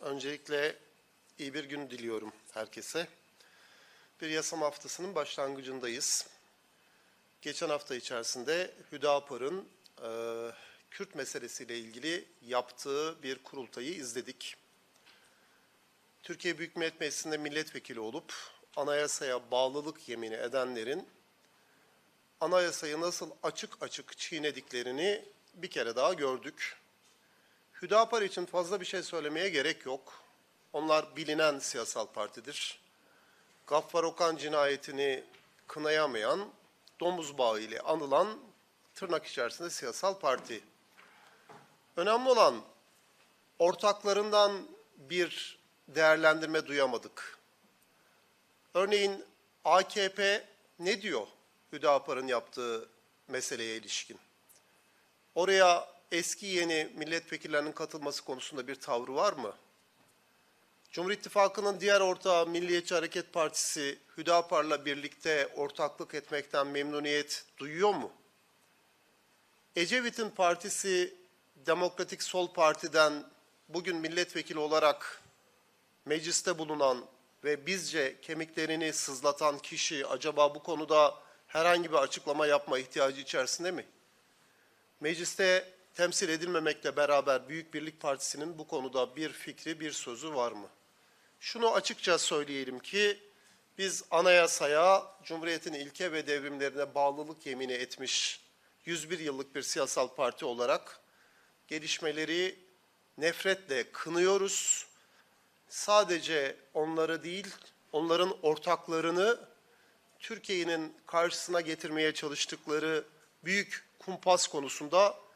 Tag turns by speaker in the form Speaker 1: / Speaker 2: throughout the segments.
Speaker 1: Öncelikle iyi bir gün diliyorum herkese. Bir yasam haftasının başlangıcındayız. Geçen hafta içerisinde Hüdapar'ın e, Kürt meselesiyle ilgili yaptığı bir kurultayı izledik. Türkiye Büyük Millet Meclisi'nde milletvekili olup anayasaya bağlılık yemini edenlerin anayasayı nasıl açık açık çiğnediklerini bir kere daha gördük. Hüdapar için fazla bir şey söylemeye gerek yok. Onlar bilinen siyasal partidir. Gaffar Okan cinayetini kınayamayan, domuz bağı ile anılan tırnak içerisinde siyasal parti. Önemli olan ortaklarından bir değerlendirme duyamadık. Örneğin AKP ne diyor Hüdapar'ın yaptığı meseleye ilişkin? Oraya eski yeni milletvekillerinin katılması konusunda bir tavrı var mı? Cumhur İttifakı'nın diğer ortağı Milliyetçi Hareket Partisi Hüdapar'la birlikte ortaklık etmekten memnuniyet duyuyor mu? Ecevit'in partisi Demokratik Sol Parti'den bugün milletvekili olarak mecliste bulunan ve bizce kemiklerini sızlatan kişi acaba bu konuda herhangi bir açıklama yapma ihtiyacı içerisinde mi? Mecliste temsil edilmemekle beraber Büyük Birlik Partisi'nin bu konuda bir fikri, bir sözü var mı? Şunu açıkça söyleyelim ki biz anayasaya, Cumhuriyet'in ilke ve devrimlerine bağlılık yemini etmiş 101 yıllık bir siyasal parti olarak gelişmeleri nefretle kınıyoruz. Sadece onları değil, onların ortaklarını Türkiye'nin karşısına getirmeye çalıştıkları büyük kumpas konusunda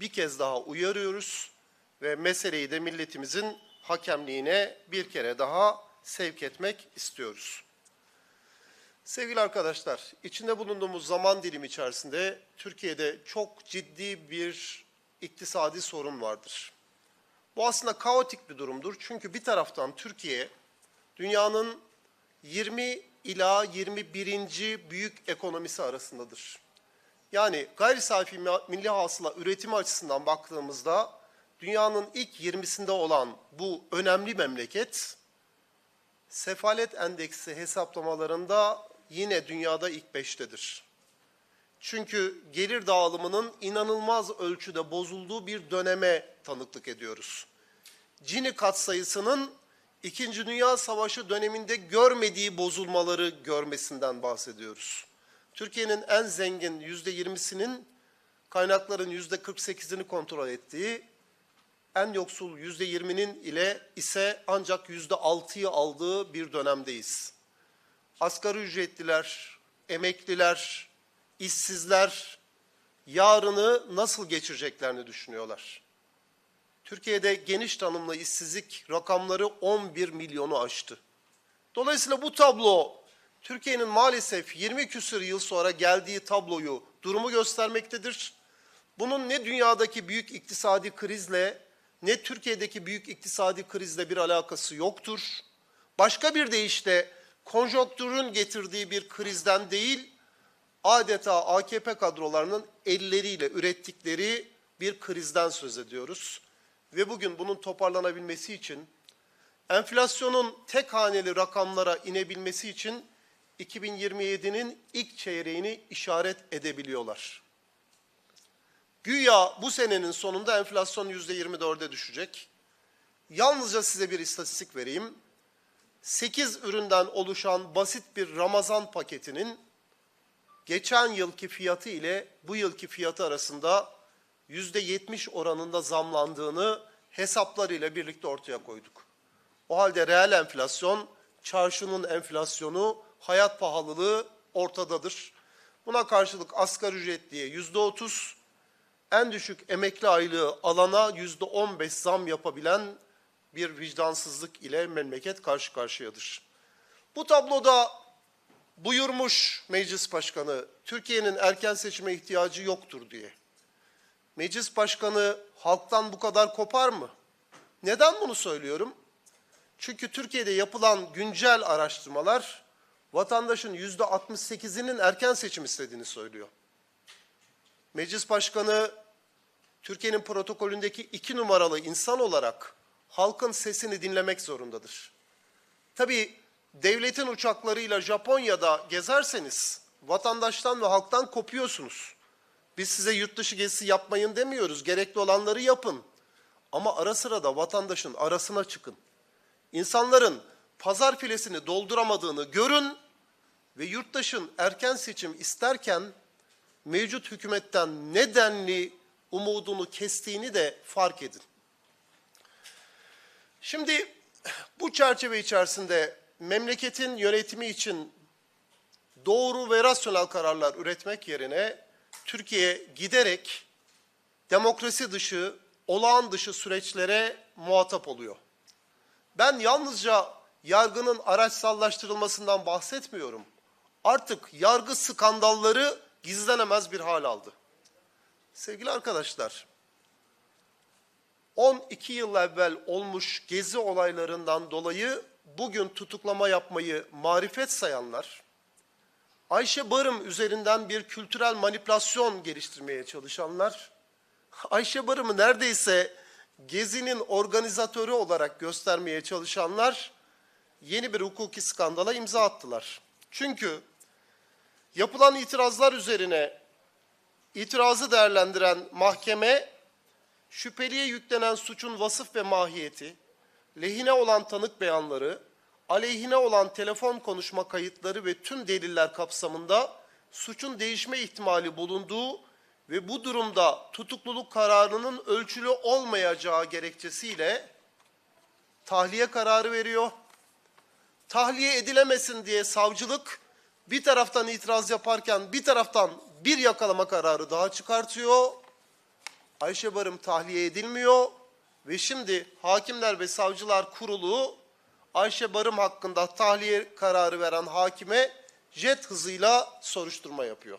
Speaker 1: bir kez daha uyarıyoruz ve meseleyi de milletimizin hakemliğine bir kere daha sevk etmek istiyoruz. Sevgili arkadaşlar, içinde bulunduğumuz zaman dilimi içerisinde Türkiye'de çok ciddi bir iktisadi sorun vardır. Bu aslında kaotik bir durumdur. Çünkü bir taraftan Türkiye dünyanın 20 ila 21. büyük ekonomisi arasındadır. Yani gayri safi milli hasıla üretimi açısından baktığımızda dünyanın ilk 20'sinde olan bu önemli memleket sefalet endeksi hesaplamalarında yine dünyada ilk beştedir. Çünkü gelir dağılımının inanılmaz ölçüde bozulduğu bir döneme tanıklık ediyoruz. Cini katsayısının İkinci Dünya Savaşı döneminde görmediği bozulmaları görmesinden bahsediyoruz. Türkiye'nin en zengin yüzde yirmisinin kaynakların yüzde 48'ini kontrol ettiği, en yoksul yüzde yirminin ile ise ancak yüzde altıyı aldığı bir dönemdeyiz. Asgari ücretliler, emekliler, işsizler yarını nasıl geçireceklerini düşünüyorlar. Türkiye'de geniş tanımlı işsizlik rakamları 11 milyonu aştı. Dolayısıyla bu tablo Türkiye'nin maalesef 20 küsur yıl sonra geldiği tabloyu, durumu göstermektedir. Bunun ne dünyadaki büyük iktisadi krizle ne Türkiye'deki büyük iktisadi krizle bir alakası yoktur. Başka bir deyişle konjonktürün getirdiği bir krizden değil, adeta AKP kadrolarının elleriyle ürettikleri bir krizden söz ediyoruz. Ve bugün bunun toparlanabilmesi için, enflasyonun tek haneli rakamlara inebilmesi için 2027'nin ilk çeyreğini işaret edebiliyorlar. Güya bu senenin sonunda enflasyon yüzde 24'e düşecek. Yalnızca size bir istatistik vereyim. 8 üründen oluşan basit bir Ramazan paketinin geçen yılki fiyatı ile bu yılki fiyatı arasında yüzde 70 oranında zamlandığını hesaplarıyla birlikte ortaya koyduk. O halde reel enflasyon, çarşının enflasyonu, hayat pahalılığı ortadadır. Buna karşılık asgari ücretliye yüzde otuz, en düşük emekli aylığı alana yüzde on beş zam yapabilen bir vicdansızlık ile memleket karşı karşıyadır. Bu tabloda buyurmuş meclis başkanı Türkiye'nin erken seçime ihtiyacı yoktur diye. Meclis başkanı halktan bu kadar kopar mı? Neden bunu söylüyorum? Çünkü Türkiye'de yapılan güncel araştırmalar vatandaşın yüzde 68'inin erken seçim istediğini söylüyor. Meclis başkanı Türkiye'nin protokolündeki iki numaralı insan olarak halkın sesini dinlemek zorundadır. Tabii devletin uçaklarıyla Japonya'da gezerseniz vatandaştan ve halktan kopuyorsunuz. Biz size yurt dışı gezisi yapmayın demiyoruz. Gerekli olanları yapın. Ama ara sıra da vatandaşın arasına çıkın. İnsanların pazar filesini dolduramadığını görün ve yurttaşın erken seçim isterken mevcut hükümetten nedenli umudunu kestiğini de fark edin. Şimdi bu çerçeve içerisinde memleketin yönetimi için doğru ve rasyonel kararlar üretmek yerine Türkiye giderek demokrasi dışı, olağan dışı süreçlere muhatap oluyor. Ben yalnızca yargının araçsallaştırılmasından bahsetmiyorum. Artık yargı skandalları gizlenemez bir hal aldı. Sevgili arkadaşlar, 12 yıl evvel olmuş gezi olaylarından dolayı bugün tutuklama yapmayı marifet sayanlar, Ayşe Barım üzerinden bir kültürel manipülasyon geliştirmeye çalışanlar, Ayşe Barım'ı neredeyse gezinin organizatörü olarak göstermeye çalışanlar yeni bir hukuki skandala imza attılar. Çünkü yapılan itirazlar üzerine itirazı değerlendiren mahkeme şüpheliye yüklenen suçun vasıf ve mahiyeti, lehine olan tanık beyanları, aleyhine olan telefon konuşma kayıtları ve tüm deliller kapsamında suçun değişme ihtimali bulunduğu ve bu durumda tutukluluk kararının ölçülü olmayacağı gerekçesiyle tahliye kararı veriyor. Tahliye edilemesin diye savcılık bir taraftan itiraz yaparken bir taraftan bir yakalama kararı daha çıkartıyor. Ayşe Barım tahliye edilmiyor ve şimdi Hakimler ve Savcılar Kurulu Ayşe Barım hakkında tahliye kararı veren hakime jet hızıyla soruşturma yapıyor.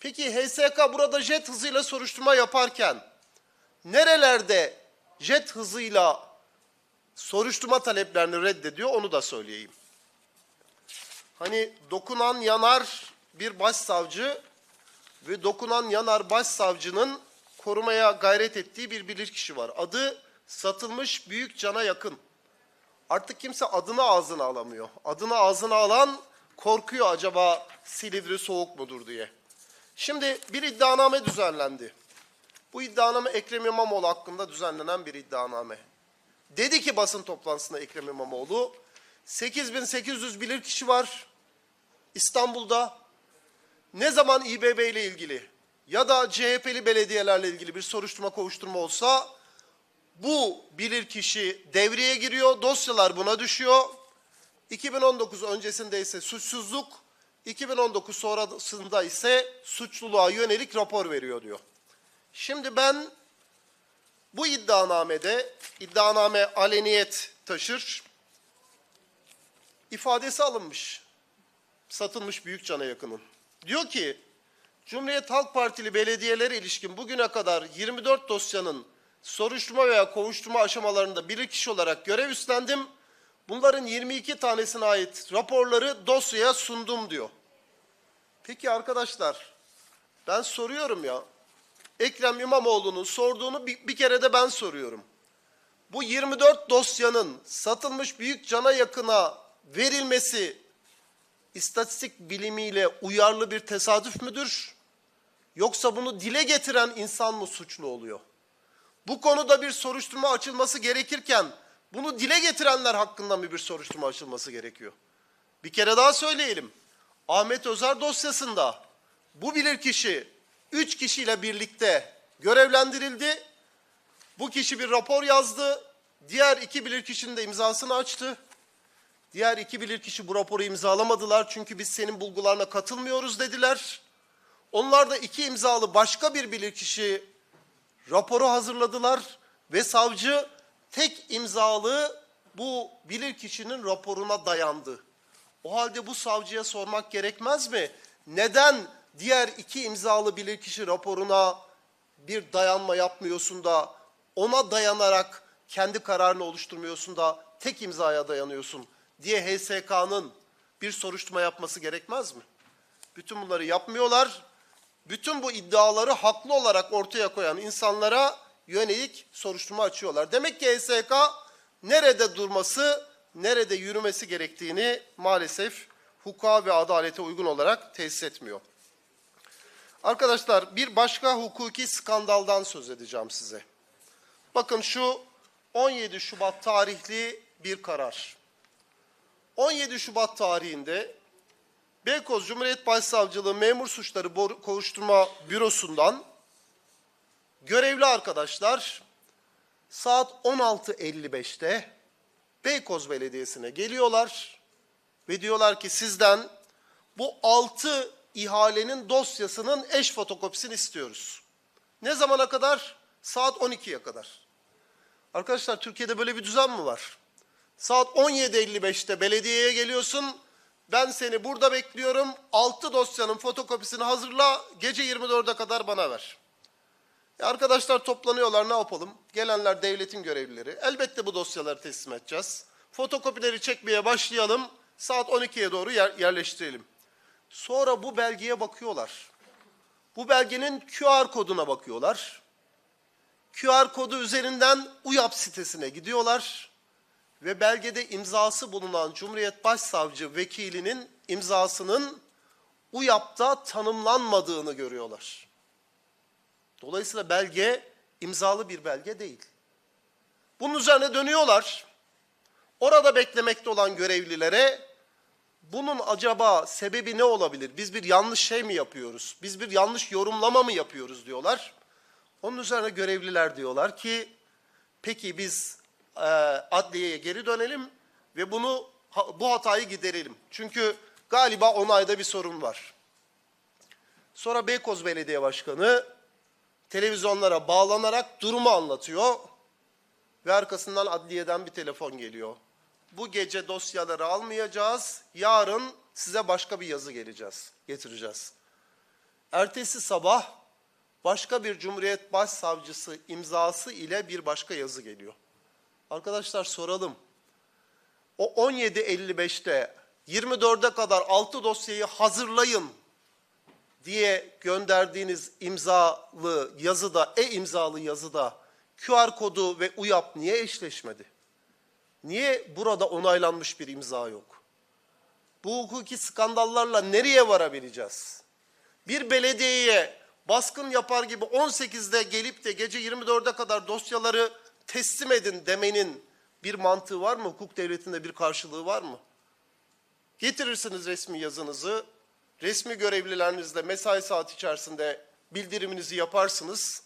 Speaker 1: Peki HSK burada jet hızıyla soruşturma yaparken nerelerde jet hızıyla soruşturma taleplerini reddediyor onu da söyleyeyim. Hani dokunan yanar bir başsavcı ve dokunan yanar başsavcının korumaya gayret ettiği bir bilirkişi var. Adı satılmış büyük cana yakın. Artık kimse adını ağzına alamıyor. Adını ağzına alan korkuyor acaba Silivri soğuk mudur diye. Şimdi bir iddianame düzenlendi. Bu iddianame Ekrem İmamoğlu hakkında düzenlenen bir iddianame. Dedi ki basın toplantısında Ekrem İmamoğlu, 8800 bilirkişi var İstanbul'da. Ne zaman İBB ile ilgili ya da CHP'li belediyelerle ilgili bir soruşturma kovuşturma olsa bu bilirkişi devreye giriyor, dosyalar buna düşüyor. 2019 öncesinde ise suçsuzluk, 2019 sonrasında ise suçluluğa yönelik rapor veriyor diyor. Şimdi ben bu iddianamede, iddianame aleniyet taşır, ifadesi alınmış, satılmış Büyükcan'a yakının. Diyor ki, Cumhuriyet Halk Partili belediyelere ilişkin bugüne kadar 24 dosyanın soruşturma veya kovuşturma aşamalarında bilirkişi olarak görev üstlendim. Bunların 22 tanesine ait raporları dosyaya sundum diyor. Peki arkadaşlar ben soruyorum ya Ekrem İmamoğlu'nun sorduğunu bir, bir kere de ben soruyorum. Bu 24 dosyanın satılmış büyük cana yakına verilmesi istatistik bilimiyle uyarlı bir tesadüf müdür? Yoksa bunu dile getiren insan mı suçlu oluyor? Bu konuda bir soruşturma açılması gerekirken bunu dile getirenler hakkında mı bir soruşturma açılması gerekiyor? Bir kere daha söyleyelim. Ahmet Özer dosyasında bu bilirkişi üç kişiyle birlikte görevlendirildi. Bu kişi bir rapor yazdı. Diğer iki bilirkişinin de imzasını açtı. Diğer iki bilirkişi bu raporu imzalamadılar çünkü biz senin bulgularına katılmıyoruz dediler. Onlar da iki imzalı başka bir bilirkişi raporu hazırladılar ve savcı tek imzalı bu bilirkişinin raporuna dayandı. O halde bu savcıya sormak gerekmez mi? Neden diğer iki imzalı bilirkişi raporuna bir dayanma yapmıyorsun da ona dayanarak kendi kararını oluşturmuyorsun da tek imzaya dayanıyorsun diye HSK'nın bir soruşturma yapması gerekmez mi? Bütün bunları yapmıyorlar. Bütün bu iddiaları haklı olarak ortaya koyan insanlara yönelik soruşturma açıyorlar. Demek ki HSK nerede durması, nerede yürümesi gerektiğini maalesef hukuka ve adalete uygun olarak tesis etmiyor. Arkadaşlar bir başka hukuki skandaldan söz edeceğim size. Bakın şu 17 Şubat tarihli bir karar. 17 Şubat tarihinde Beykoz Cumhuriyet Başsavcılığı Memur Suçları Kovuşturma Bürosu'ndan görevli arkadaşlar saat 16.55'te Beykoz Belediyesi'ne geliyorlar ve diyorlar ki sizden bu 6 ihalenin dosyasının eş fotokopisini istiyoruz. Ne zamana kadar? Saat 12'ye kadar. Arkadaşlar Türkiye'de böyle bir düzen mi var? Saat 17.55'te belediyeye geliyorsun. Ben seni burada bekliyorum. 6 dosyanın fotokopisini hazırla. Gece 24'e kadar bana ver. E arkadaşlar toplanıyorlar ne yapalım? Gelenler devletin görevlileri. Elbette bu dosyaları teslim edeceğiz. Fotokopileri çekmeye başlayalım. Saat 12'ye doğru yer- yerleştirelim. Sonra bu belgeye bakıyorlar. Bu belgenin QR koduna bakıyorlar. QR kodu üzerinden UYAP sitesine gidiyorlar ve belgede imzası bulunan Cumhuriyet Başsavcı vekilinin imzasının UYAP'ta tanımlanmadığını görüyorlar. Dolayısıyla belge imzalı bir belge değil. Bunun üzerine dönüyorlar. Orada beklemekte olan görevlilere bunun acaba sebebi ne olabilir? Biz bir yanlış şey mi yapıyoruz? Biz bir yanlış yorumlama mı yapıyoruz diyorlar. Onun üzerine görevliler diyorlar ki peki biz e, adliyeye geri dönelim ve bunu bu hatayı giderelim. Çünkü galiba onayda bir sorun var. Sonra Beykoz Belediye Başkanı televizyonlara bağlanarak durumu anlatıyor ve arkasından adliyeden bir telefon geliyor. Bu gece dosyaları almayacağız. Yarın size başka bir yazı geleceğiz, getireceğiz. Ertesi sabah başka bir Cumhuriyet Başsavcısı imzası ile bir başka yazı geliyor. Arkadaşlar soralım. O 17.55'te 24'e kadar 6 dosyayı hazırlayın diye gönderdiğiniz imzalı yazıda, e-imzalı yazıda QR kodu ve UYAP niye eşleşmedi? Niye burada onaylanmış bir imza yok? Bu hukuki skandallarla nereye varabileceğiz? Bir belediyeye baskın yapar gibi 18'de gelip de gece 24'e kadar dosyaları teslim edin demenin bir mantığı var mı? Hukuk devletinde bir karşılığı var mı? Getirirsiniz resmi yazınızı, resmi görevlilerinizle mesai saat içerisinde bildiriminizi yaparsınız.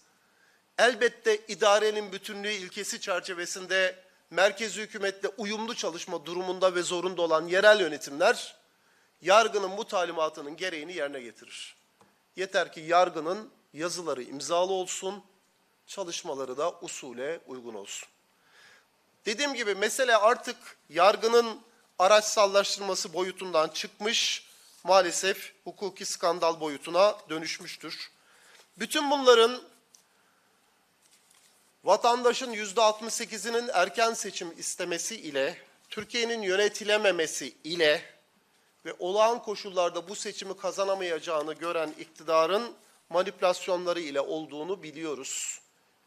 Speaker 1: Elbette idarenin bütünlüğü ilkesi çerçevesinde merkezi hükümetle uyumlu çalışma durumunda ve zorunda olan yerel yönetimler yargının bu talimatının gereğini yerine getirir. Yeter ki yargının yazıları imzalı olsun, çalışmaları da usule uygun olsun. Dediğim gibi mesele artık yargının araçsallaştırması boyutundan çıkmış, maalesef hukuki skandal boyutuna dönüşmüştür. Bütün bunların vatandaşın yüzde 68'inin erken seçim istemesi ile, Türkiye'nin yönetilememesi ile ve olağan koşullarda bu seçimi kazanamayacağını gören iktidarın manipülasyonları ile olduğunu biliyoruz.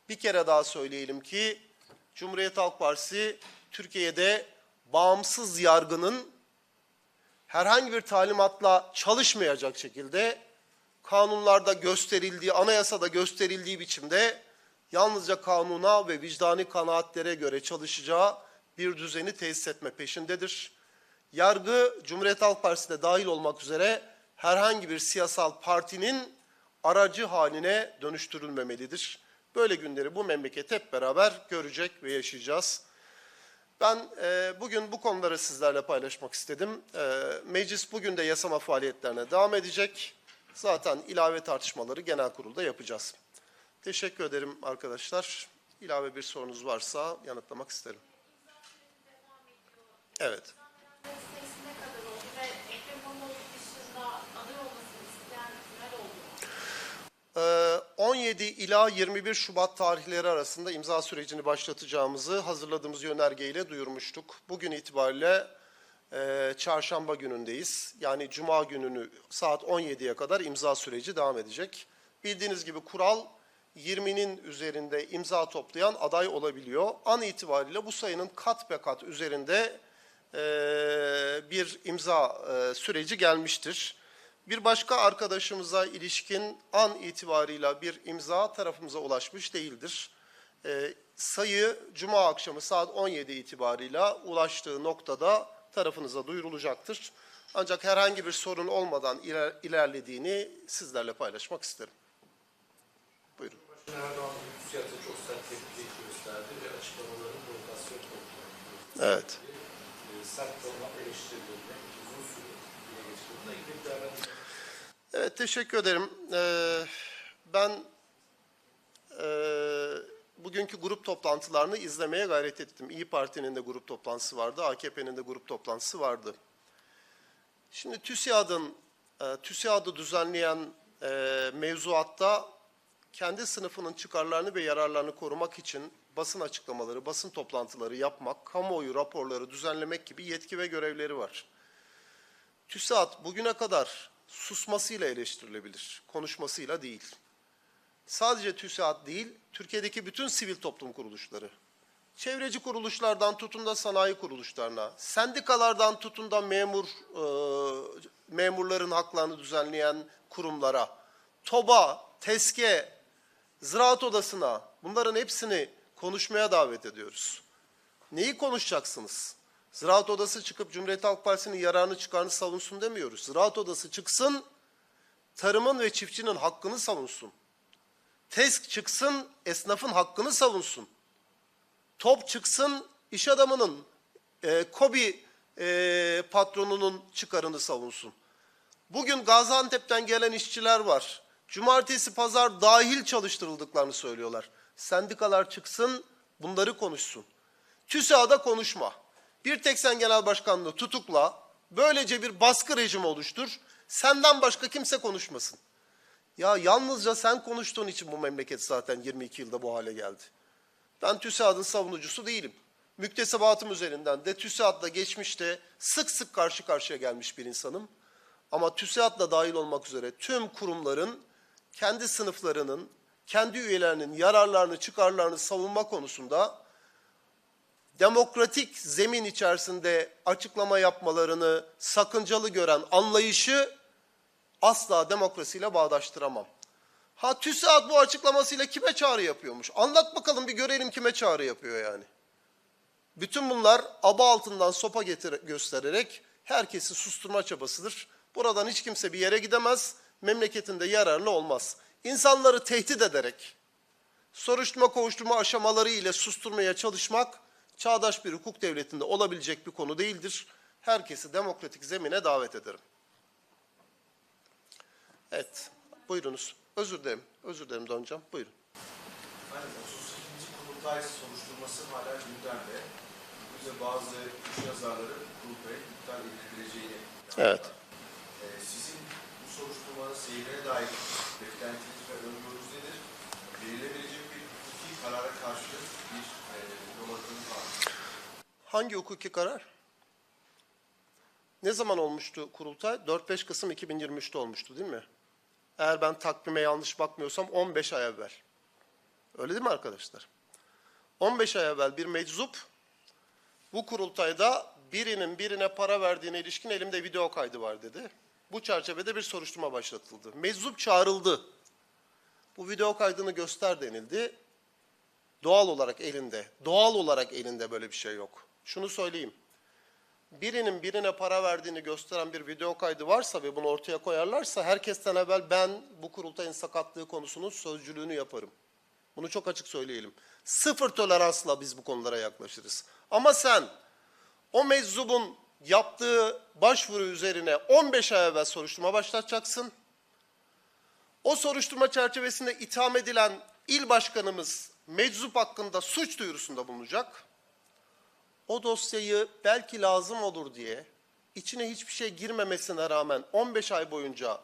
Speaker 1: Bir kere daha söyleyelim ki Cumhuriyet Halk Partisi Türkiye'de bağımsız yargının herhangi bir talimatla çalışmayacak şekilde kanunlarda gösterildiği, anayasada gösterildiği biçimde yalnızca kanuna ve vicdani kanaatlere göre çalışacağı bir düzeni tesis etme peşindedir. Yargı, Cumhuriyet Halk Partisi'ne dahil olmak üzere herhangi bir siyasal partinin aracı haline dönüştürülmemelidir. Böyle günleri bu memleket hep beraber görecek ve yaşayacağız. Ben e, bugün bu konuları sizlerle paylaşmak istedim. E, meclis bugün de yasama faaliyetlerine devam edecek. Zaten ilave tartışmaları genel kurulda yapacağız. Teşekkür ederim arkadaşlar. İlave bir sorunuz varsa yanıtlamak isterim. Evet. Ee, 17 ila 21 Şubat tarihleri arasında imza sürecini başlatacağımızı hazırladığımız yönergeyle duyurmuştuk. Bugün itibariyle e, çarşamba günündeyiz. Yani cuma gününü saat 17'ye kadar imza süreci devam edecek. Bildiğiniz gibi kural 20'nin üzerinde imza toplayan aday olabiliyor. An itibariyle bu sayının kat be kat üzerinde e, bir imza e, süreci gelmiştir. Bir başka arkadaşımıza ilişkin an itibarıyla bir imza tarafımıza ulaşmış değildir. E, sayı Cuma akşamı saat 17 itibarıyla ulaştığı noktada tarafınıza duyurulacaktır. Ancak herhangi bir sorun olmadan iler- ilerlediğini sizlerle paylaşmak isterim. Buyurun.
Speaker 2: Başkan Erdoğan bu TÜSİAD'a çok sert tepki gösterdi ve açıklamaların provokasyon toplu.
Speaker 1: Evet.
Speaker 2: E, sert olmak eleştirilerine uzun süre dile getirdi. Bununla ilgili bir değerlendirme.
Speaker 1: Evet, teşekkür ederim. Ee, ben e, bugünkü grup toplantılarını izlemeye gayret ettim. İyi Parti'nin de grup toplantısı vardı, AKP'nin de grup toplantısı vardı. Şimdi TÜSİAD'ın, e, TÜSİAD'ı düzenleyen e, mevzuatta kendi sınıfının çıkarlarını ve yararlarını korumak için basın açıklamaları, basın toplantıları yapmak, kamuoyu raporları düzenlemek gibi yetki ve görevleri var. TÜSİAD bugüne kadar susmasıyla eleştirilebilir, konuşmasıyla değil. Sadece TÜSİAD değil, Türkiye'deki bütün sivil toplum kuruluşları, çevreci kuruluşlardan tutun da sanayi kuruluşlarına, sendikalardan tutun da memur e, memurların haklarını düzenleyen kurumlara, TOB'a, TESK'e, Ziraat Odası'na bunların hepsini konuşmaya davet ediyoruz. Neyi konuşacaksınız? Ziraat Odası çıkıp Cumhuriyet Halk Partisi'nin yararını çıkarını savunsun demiyoruz. Ziraat Odası çıksın, tarımın ve çiftçinin hakkını savunsun. TESK çıksın, esnafın hakkını savunsun. TOP çıksın, iş adamının, e, KOBİ e, patronunun çıkarını savunsun. Bugün Gaziantep'ten gelen işçiler var. Cumartesi, pazar dahil çalıştırıldıklarını söylüyorlar. Sendikalar çıksın, bunları konuşsun. TÜSİAD'a konuşma. Bir tek sen genel başkanlığı tutukla, böylece bir baskı rejimi oluştur. Senden başka kimse konuşmasın. Ya yalnızca sen konuştuğun için bu memleket zaten 22 yılda bu hale geldi. Ben TÜSİAD'ın savunucusu değilim. Müktesebatım üzerinden de TÜSİAD'la geçmişte sık sık karşı karşıya gelmiş bir insanım. Ama TÜSİAD'la dahil olmak üzere tüm kurumların kendi sınıflarının, kendi üyelerinin yararlarını, çıkarlarını savunma konusunda demokratik zemin içerisinde açıklama yapmalarını sakıncalı gören anlayışı asla demokrasiyle bağdaştıramam. Ha TÜSİAD bu açıklamasıyla kime çağrı yapıyormuş? Anlat bakalım bir görelim kime çağrı yapıyor yani. Bütün bunlar aba altından sopa getir göstererek herkesi susturma çabasıdır. Buradan hiç kimse bir yere gidemez, memleketinde yararlı olmaz. İnsanları tehdit ederek, soruşturma kovuşturma aşamaları ile susturmaya çalışmak, çağdaş bir hukuk devletinde olabilecek bir konu değildir. Herkesi demokratik zemine davet ederim. Evet, buyurunuz. Özür dilerim, özür dilerim Doncam. Buyurun.
Speaker 3: Efendim 38. kurultay soruşturması hala gündemde. Biz de bazı iş yazarları kurultayı iptal edilebileceğini
Speaker 1: Evet.
Speaker 3: Ee, sizin soruşturmanın seyrine dair beklentiniz ve öngörünüz nedir? Verilebilecek bir hukuki karara karşı bir e, yol hakkınız var?
Speaker 1: Hangi hukuki karar? Ne zaman olmuştu kurultay? 4-5 Kasım 2023'te olmuştu değil mi? Eğer ben takvime yanlış bakmıyorsam 15 ay evvel. Öyle değil mi arkadaşlar? 15 ay evvel bir meczup bu kurultayda birinin birine para verdiğine ilişkin elimde video kaydı var dedi. Bu çerçevede bir soruşturma başlatıldı. Meczup çağrıldı. Bu video kaydını göster denildi. Doğal olarak elinde, doğal olarak elinde böyle bir şey yok. Şunu söyleyeyim. Birinin birine para verdiğini gösteren bir video kaydı varsa ve bunu ortaya koyarlarsa herkesten evvel ben bu kurultayın sakatlığı konusunun sözcülüğünü yaparım. Bunu çok açık söyleyelim. Sıfır toleransla biz bu konulara yaklaşırız. Ama sen o meczubun yaptığı başvuru üzerine 15 ay evvel soruşturma başlatacaksın. O soruşturma çerçevesinde itham edilen il başkanımız meczup hakkında suç duyurusunda bulunacak. O dosyayı belki lazım olur diye içine hiçbir şey girmemesine rağmen 15 ay boyunca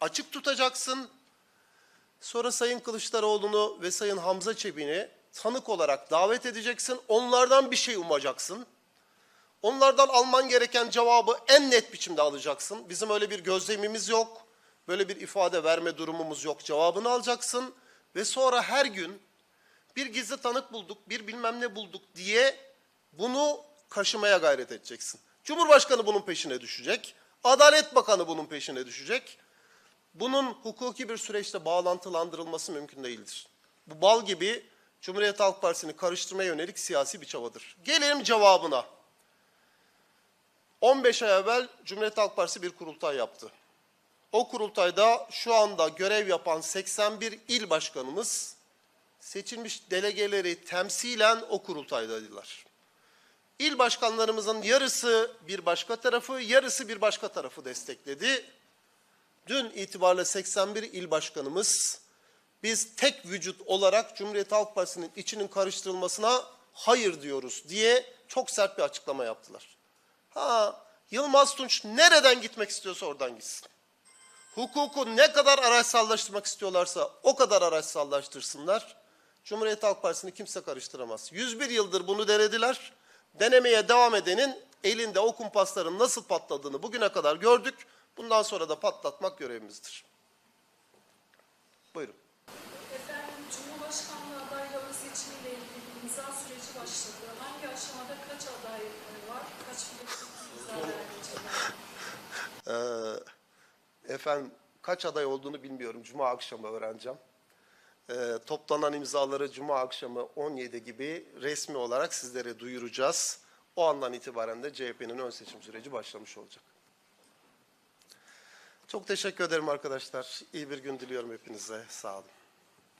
Speaker 1: açık tutacaksın. Sonra Sayın Kılıçdaroğlu'nu ve Sayın Hamza Çebi'ni tanık olarak davet edeceksin. Onlardan bir şey umacaksın. Onlardan alman gereken cevabı en net biçimde alacaksın. Bizim öyle bir gözlemimiz yok. Böyle bir ifade verme durumumuz yok. Cevabını alacaksın ve sonra her gün bir gizli tanık bulduk, bir bilmem ne bulduk diye bunu kaşımaya gayret edeceksin. Cumhurbaşkanı bunun peşine düşecek. Adalet Bakanı bunun peşine düşecek. Bunun hukuki bir süreçte bağlantılandırılması mümkün değildir. Bu bal gibi Cumhuriyet Halk Partisi'ni karıştırmaya yönelik siyasi bir çabadır. Gelelim cevabına. 15 ay evvel Cumhuriyet Halk Partisi bir kurultay yaptı. O kurultayda şu anda görev yapan 81 il başkanımız seçilmiş delegeleri temsilen o kurultaydaydılar. İl başkanlarımızın yarısı bir başka tarafı, yarısı bir başka tarafı destekledi. Dün itibariyle 81 il başkanımız biz tek vücut olarak Cumhuriyet Halk Partisi'nin içinin karıştırılmasına hayır diyoruz diye çok sert bir açıklama yaptılar. Ha, Yılmaz Tunç nereden gitmek istiyorsa oradan gitsin. Hukuku ne kadar araçsallaştırmak istiyorlarsa o kadar araçsallaştırsınlar. Cumhuriyet Halk Partisi'ni kimse karıştıramaz. 101 yıldır bunu denediler. Denemeye devam edenin elinde o kumpasların nasıl patladığını bugüne kadar gördük. Bundan sonra da patlatmak görevimizdir. Buyurun.
Speaker 4: Efendim Cumhurbaşkanlığı adayları seçimiyle ilgili imza süreci başladı. Hangi aşamada kaç aday e, var? Kaç milletvekili imza
Speaker 1: efendim kaç aday olduğunu bilmiyorum. Cuma akşamı öğreneceğim. Ee, toplanan imzaları Cuma akşamı 17 gibi resmi olarak sizlere duyuracağız. O andan itibaren de CHP'nin ön seçim süreci başlamış olacak. Çok teşekkür ederim arkadaşlar. İyi bir gün diliyorum hepinize. Sağ olun.